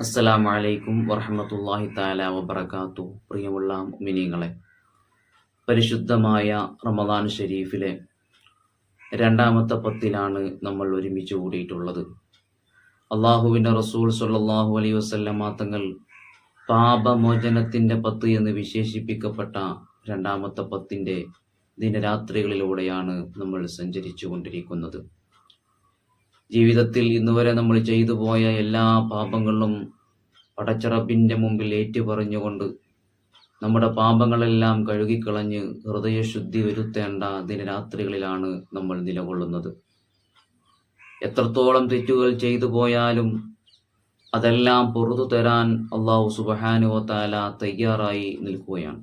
അസ്സലാമു അലൈക്കും താല വബർക്കാത്തു പ്രിയമുള്ള മിനിങ്ങളെ പരിശുദ്ധമായ റമദാൻ ഷരീഫിലെ രണ്ടാമത്തെ പത്തിലാണ് നമ്മൾ ഒരുമിച്ച് കൂടിയിട്ടുള്ളത്. അള്ളാഹുവിന്റെ റസൂൽ സല്ലാഹു അലൈ വസ്ല്ല തങ്ങൾ പാപമോചനത്തിന്റെ പത്ത് എന്ന് വിശേഷിപ്പിക്കപ്പെട്ട രണ്ടാമത്തെ പത്തിന്റെ ദിനരാത്രികളിലൂടെയാണ് നമ്മൾ സഞ്ചരിച്ചു കൊണ്ടിരിക്കുന്നത് ജീവിതത്തിൽ ഇന്നുവരെ നമ്മൾ ചെയ്തു പോയ എല്ലാ പാപങ്ങളും പടച്ചറപ്പിന്റെ മുമ്പിൽ ഏറ്റുപറഞ്ഞുകൊണ്ട് നമ്മുടെ പാപങ്ങളെല്ലാം കഴുകിക്കളഞ്ഞ് ഹൃദയശുദ്ധി വരുത്തേണ്ട ദിനരാത്രികളിലാണ് നമ്മൾ നിലകൊള്ളുന്നത്. എത്രത്തോളം തെറ്റുകൾ ചെയ്തു പോയാലും അതെല്ലാം പുറത്തു തരാൻ അള്ളാഹു സുബഹാനുവ താല തയ്യാറായി നിൽക്കുകയാണ്.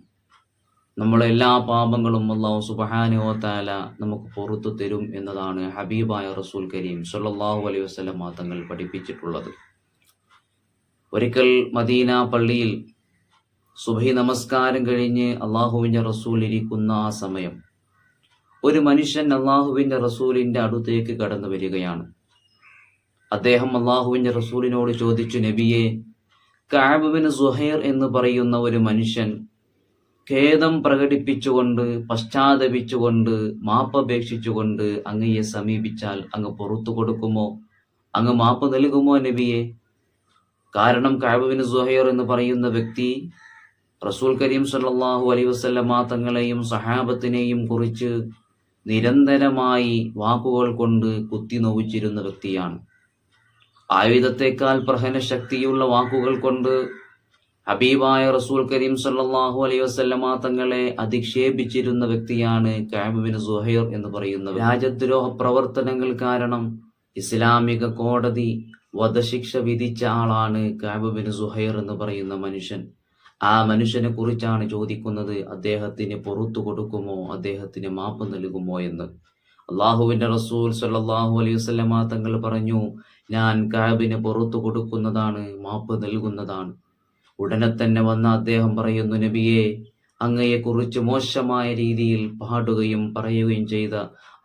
നമ്മളെ എല്ലാ പാപങ്ങളും അള്ളാഹു സുബഹാനുവ താല നമുക്ക് പുറത്തു തരും എന്നതാണ് ഹബീബായ റസൂൽ കരീം സുല്ലാഹു അലൈഹി വസ്ലം തങ്ങൾ പഠിപ്പിച്ചിട്ടുള്ളത്. ഒരിക്കൽ മദീന പള്ളിയിൽ സുബഹി നമസ്കാരം കഴിഞ്ഞ് അള്ളാഹുവിന്റെ റസൂൽ ഇരിക്കുന്ന ആ സമയം ഒരു മനുഷ്യൻ അള്ളാഹുവിന്റെ റസൂലിന്റെ അടുത്തേക്ക് കടന്നു വരികയാണ്. അദ്ദേഹം അള്ളാഹുവിന്റെ റസൂലിനോട് ചോദിച്ചു നബിയെ കാബുബിന് സുഹൈർ എന്ന് പറയുന്ന ഒരു മനുഷ്യൻ ഖേദം പ്രകടിപ്പിച്ചുകൊണ്ട് പശ്ചാത്തപിച്ചുകൊണ്ട് മാപ്പപേക്ഷിച്ചുകൊണ്ട് അങ്ങയെ സമീപിച്ചാൽ അങ്ങ് പുറത്തു കൊടുക്കുമോ? അങ്ങ് മാപ്പ് നൽകുമോ നബിയെ? കാരണം കാബുബിന് സുഹൈർ എന്ന് പറയുന്ന വ്യക്തി റസൂൽ കരീം സല്ലാഹു അലൈ വസ്ല്ല തങ്ങളെയും സഹാബത്തിനെയും കുറിച്ച് നിരന്തരമായി വാക്കുകൾ കൊണ്ട് കുത്തി നോവിച്ചിരുന്ന വ്യക്തിയാണ്. ആയുധത്തെക്കാൾ പ്രഹന ശക്തിയുള്ള വാക്കുകൾ കൊണ്ട് ഹബീബായ റസൂൽ കരീം സല്ലാഹു അലൈഹി വസല്ലമ തങ്ങളെ അധിക്ഷേപിച്ചിരുന്ന വ്യക്തിയാണ് കാബിബിൻ സുഹൈർ എന്ന് പറയുന്നത് രാജദ്രോഹ പ്രവർത്തനങ്ങൾ കാരണം ഇസ്ലാമിക കോടതി വധശിക്ഷ വിധിച്ച ആളാണ് കാബിബിൻ സുഹൈർ എന്ന് പറയുന്ന മനുഷ്യൻ. ആ മനുഷ്യനെ കുറിച്ചാണ് ചോദിക്കുന്നത് അദ്ദേഹത്തിന് പുറത്തു കൊടുക്കുമോ അദ്ദേഹത്തിന് മാപ്പ് നൽകുമോ എന്ന്. അള്ളാഹുവിന്റെ റസൂൽ സല്ലാഹു അലൈഹി വസല്ലമ തങ്ങൾ പറഞ്ഞു ഞാൻ കാബിന് പുറത്തു കൊടുക്കുന്നതാണ് മാപ്പ് നൽകുന്നതാണ്. ഉടനെ തന്നെ വന്ന അദ്ദേഹം പറയുന്നു നബിയെ അങ്ങയെക്കുറിച്ച് മോശമായ രീതിയിൽ പാടുകയും പറയുകയും ചെയ്ത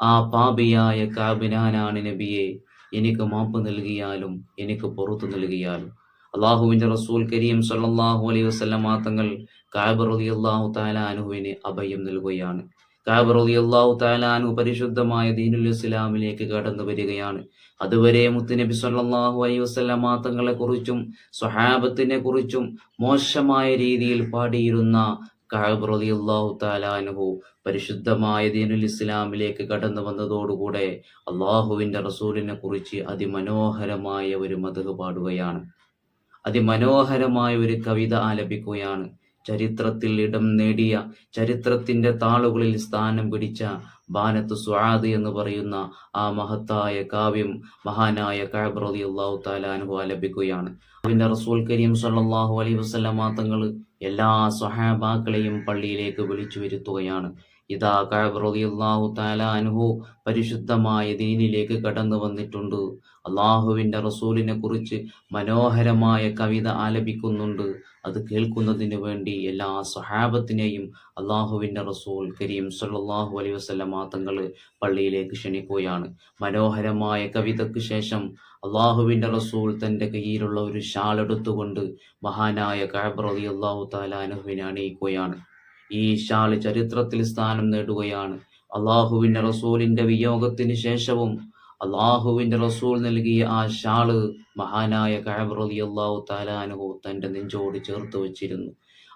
ആ പാപിയായ കാബിനാനാണ് നബിയെ? എനിക്ക് മാപ്പ് നൽകിയാലും എനിക്ക് പുറത്തു നൽകിയാലും. അള്ളാഹുവിന്റെ റസൂൽ കരീം സല്ലാഹു അലൈഹി വസല്ലമ തങ്ങൾ കാബ് റളിയല്ലാഹു തആല അൻഹുവിന് അഭയം നൽകുകയാണ്. കാബ് റളിയല്ലാഹു പരിശുദ്ധമായ ദീനുൽ ഇസ്ലാമിലേക്ക് കടന്നു വരികയാണ്. അതുവരെ മുത്തുനബി സല്ലല്ലാഹു അലൈഹി വസല്ലമ തങ്ങളെ കുറിച്ചും സ്വഹാബത്തിനെ കുറിച്ചും മോശമായ രീതിയിൽ പാടിയിരുന്ന കാബ് റളിയല്ലാഹു തആല അൻഹു പരിശുദ്ധമായ ദീനുൽ ഇസ്ലാമിലേക്ക് കടന്നു വന്നതോടുകൂടെ അള്ളാഹുവിന്റെ റസൂലിനെ കുറിച്ച് അതിമനോഹരമായ ഒരു മതക് പാടുകയാണ്. അതിമനോഹരമായ ഒരു കവിത ആലപിക്കുകയാണ്. ചരിത്രത്തിൽ ഇടം നേടിയ ചരിത്രത്തിന്റെ താളുകളിൽ സ്ഥാനം പിടിച്ച ബാനത്ത് സ്വാദ് എന്ന് പറയുന്ന ആ മഹത്തായ കാവ്യം മഹാനായ കാബ് റളിയല്ലാഹു തആല അൻഹു ലഭിക്കുകയാണ് അതിന്റെ റസൂൽ കരീം സല്ലാഹു അലൈഹി വസല്ലമ തങ്ങൾ എല്ലാ സഹാബാക്കളെയും പള്ളിയിലേക്ക് വിളിച്ചു വരുത്തുകയാണ്. ഇതാ കാബ് റളിയല്ലാഹു തആല അൻഹു പരിശുദ്ധമായ ദീനിലേക്ക് കടന്നു വന്നിട്ടുണ്ട്. അള്ളാഹുവിന്റെ റസൂലിനെ കുറിച്ച് മനോഹരമായ കവിത ആലപിക്കുന്നുണ്ട്. അത് കേൾക്കുന്നതിന് വേണ്ടി എല്ലാ സഹാബത്തിനെയും അള്ളാഹുവിന്റെ റസൂൽ കരീം സല്ലാഹു അലൈ വസല്ലമ തങ്ങൾ പള്ളിയിലേക്ക് ക്ഷണിക്കുകയാണ്. മനോഹരമായ കവിതയ്ക്ക് ശേഷം അള്ളാഹുവിന്റെ റസൂൽ തന്റെ കയ്യിലുള്ള ഒരു ഷാൾ എടുത്തുകൊണ്ട് മഹാനായ കാബ് റളിയല്ലാഹു തആല അൻഹുവിനെ അണിയിക്കുകയാണ്. ഈ ഷാൾ ചരിത്രത്തിൽ സ്ഥാനം നേടുകയാണ്. അള്ളാഹുവിന്റെ റസൂലിന്റെ വിയോഗത്തിന് ശേഷവും അള്ളാഹുവിന്റെ റസൂൽ നൽകിയ ആ ഷാൾ മഹാനായ കഴബ്രതി റളിയല്ലാഹു താലാനുഹു തന്റെ നെഞ്ചോട് ചേർത്ത് വച്ചിരുന്നു.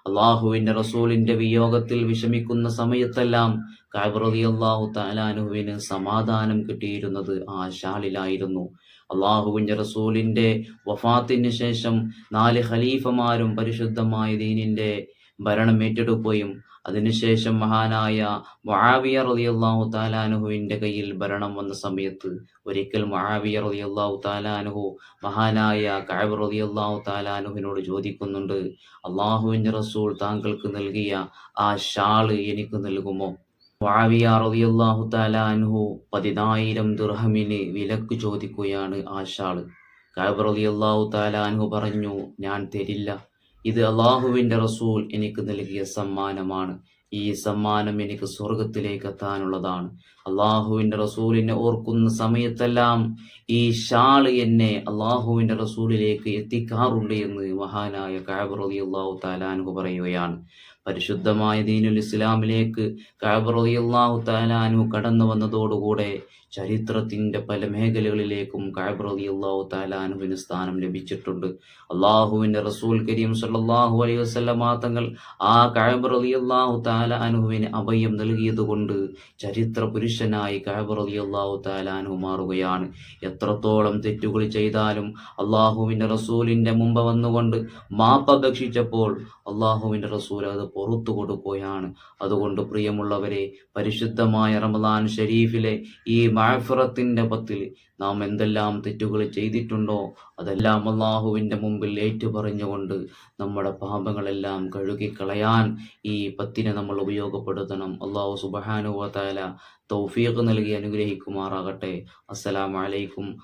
അള്ളാഹുവിന്റെ റസൂലിന്റെ വിയോഗത്തിൽ വിഷമിക്കുന്ന സമയത്തെല്ലാം കഴബ്രതി റളിയല്ലാഹു താലാനുഹുവിന് സമാധാനം കിട്ടിയിരുന്നത് ആ ഷാളിലായിരുന്നു. അള്ളാഹുവിന്റെ റസൂലിന്റെ വഫാത്തിന് ശേഷം നാല് ഖലീഫമാരും പരിശുദ്ധമായ ദീനിന്റെ ഭരണം ഏറ്റെടുക്കുകയും അതിനുശേഷം മഹാനായ മഹാവിയ റളിയല്ലാഹു തആല അൻഹുവിന്റെ കയ്യിൽ ഭരണം വന്ന സമയത്ത് ഒരിക്കൽ മഹാവിയ റളിയല്ലാഹു താലാനുഹു മഹാനായ കഅബ് റളിയല്ലാഹു താലാനുഹുവിനോട് ചോദിക്കുന്നുണ്ട് അള്ളാഹുവിന്റെ റസൂൾ താങ്കൾക്ക് നൽകിയ ആ ഷാൾ എനിക്ക് നൽകുമോ? മഹാവിയ റളിയല്ലാഹു താലാനുഹു പതിനായിരം ദുർഹമിന് വിലക്ക് ചോദിക്കുകയാണ് ആ ഷാൾ കഅബ് റളിയല്ലാഹു താലാനുഹു പറഞ്ഞു ഞാൻ തരില്ല. ഇത് അള്ളാഹുവിന്റെ റസൂൽ എനിക്ക് നൽകിയ സമ്മാനമാണ്. ഈ സമ്മാനം എനിക്ക് സ്വർഗത്തിലേക്ക് എത്താനുള്ളതാണ് അള്ളാഹുവിന്റെ റസൂലിനെ ഓർക്കുന്ന സമയത്തെല്ലാം ഈ ഷാൾ എന്നെ അള്ളാഹുവിന്റെ റസൂലിലേക്ക് എത്തിക്കാറുണ്ട് എന്ന് മഹാനായ കാബറലി അള്ളാഹു താലാൻഹു പറയുകയാണ്. പരിശുദ്ധമായ ദീനുൽ ഇസ്ലാമിലേക്ക് കാബറലി അള്ളാഹു താലാൻഹു കടന്നു വന്നതോടുകൂടെ ചരിത്രത്തിന്റെ പല മേഖലകളിലേക്കും കാബറലി അള്ളാഹു താലാനുവിന് സ്ഥാനം ലഭിച്ചിട്ടുണ്ട്. അള്ളാഹുവിന്റെ റസൂൽ കരീം സല്ലല്ലാഹു അലൈഹി വസല്ലമ തങ്ങൾ ആ കഅബ് റളിയല്ലാഹു അനുഹുവിന് അഭയം നൽകിയതുകൊണ്ട് ചരിത്ര പുരുഷനായി കഴബറിയാഹു താല അനുഹു മാറുകയാണ്. എത്രത്തോളം തെറ്റുകൾ ചെയ്താലും അള്ളാഹുവിന്റെ റസൂലിന്റെ മുമ്പ് വന്നുകൊണ്ട് മാപ്പപേക്ഷിച്ചപ്പോൾ അള്ളാഹുവിന്റെ റസൂൽ അത് പുറത്തു കൊടുക്കുകയാണ്. അതുകൊണ്ട് പ്രിയമുള്ളവരെ പരിശുദ്ധമായ റമദാൻ ഷരീഫിലെ ഈ മാഫിറത്തിന്റെ പത്തിൽ നാം എന്തെല്ലാം തെറ്റുകൾ ചെയ്തിട്ടുണ്ടോ അതെല്ലാം അള്ളാഹുവിന്റെ മുമ്പിൽ ഏറ്റുപറഞ്ഞുകൊണ്ട് നമ്മുടെ പാപങ്ങളെല്ലാം കഴുകിക്കളയാൻ ഈ പത്തിനെ ഉപയോഗപ്പെടുത്തണം. അള്ളാഹു സുബഹാനുവ തൗഫീഖ് നൽകി അനുഗ്രഹിക്കുമാറാകട്ടെ. അസ്സലാമു അലൈക്കും